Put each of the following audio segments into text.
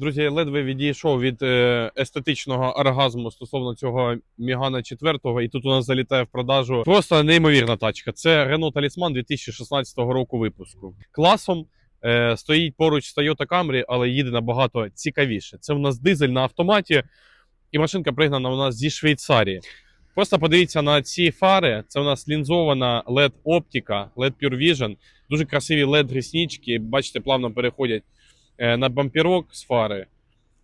Друзі, я ледве відійшов від е, естетичного оргазму стосовно цього Мігана 4, і тут у нас залітає в продажу просто неймовірна тачка. Це Renault Talisman 2016 року випуску. Класом е, стоїть поруч з Toyota Camry, але їде набагато цікавіше. Це у нас дизель на автоматі, і машинка пригнана у нас зі Швейцарії. Просто подивіться на ці фари. Це у нас лінзована LED оптика, LED Pure Vision. Дуже красиві LED ріснички. Бачите, плавно переходять на бампірок з фари.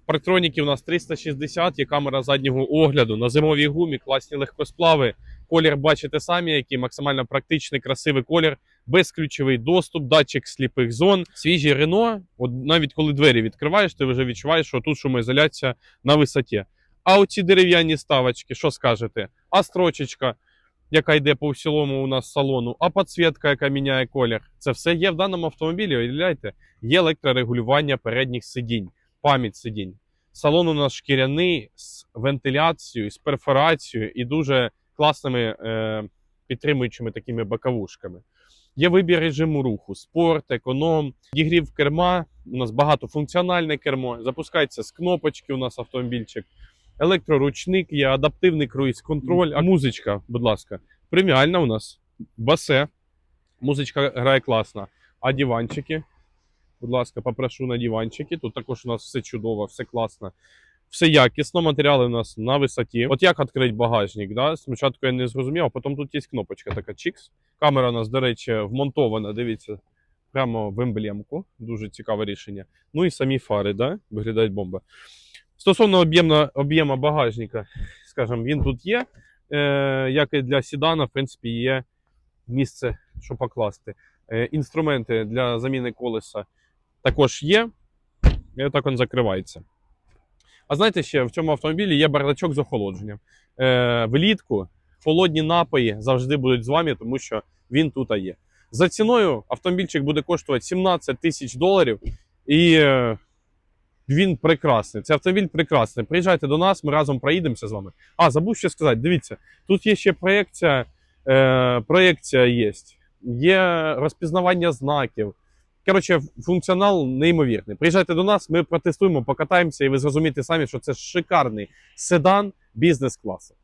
Парктроніки у нас 360, є камера заднього огляду, на зимовій гумі, класні легкосплави. Колір бачите самі, який максимально практичний, красивий колір, безключовий доступ, датчик сліпих зон. Свіжі Рено, от навіть коли двері відкриваєш, ти вже відчуваєш, що тут шумоізоляція на висоті. А оці дерев'яні ставочки, що скажете? А строчечка, яка йде по всілому у нас салону, а підсвітка, яка міняє колір. Це все є в даному автомобілі. Уявляєте, є електрорегулювання передніх сидінь, пам'ять сидінь. Салон у нас шкіряний з вентиляцією, з перфорацією і дуже класними е, підтримуючими такими боковушками. Є вибір режиму руху, спорт, економ, дігрів керма. У нас багатофункціональне кермо. Запускається з кнопочки. У нас автомобільчик, електроручник, є адаптивний круїз-контроль. А музичка, будь ласка, преміальна у нас басе. Музичка грає класно. А диванчики, будь ласка, попрошу на диванчики. Тут також у нас все чудово, все класно. Все якісно, матеріали у нас на висоті. От як відкрити багажник? Да? Спочатку я не зрозумів, а потім тут є кнопочка така чікс. Камера у нас, до речі, вмонтована, дивіться, прямо в емблемку. Дуже цікаве рішення. Ну і самі фари, да? виглядають бомба. Стосовно об'єму багажника, скажімо, він тут є. Е, як і для седана, в принципі, є місце, що покласти. Е, інструменти для заміни колеса також є. І отак він закривається. А знаєте, ще в цьому автомобілі є бардачок з охолодженням. Е, влітку холодні напої завжди будуть з вами, тому що він тут є. За ціною автомобільчик буде коштувати 17 тисяч доларів, і е, він прекрасний. Цей автомобіль прекрасний. Приїжджайте до нас, ми разом проїдемося з вами. А, забув ще сказати, дивіться, тут є ще проєкція, е, проєкція є, є розпізнавання знаків. Коротше, функціонал неймовірний. Приїжджайте до нас, ми протестуємо, покатаємося, і ви зрозумієте самі, що це шикарний седан бізнес-класу.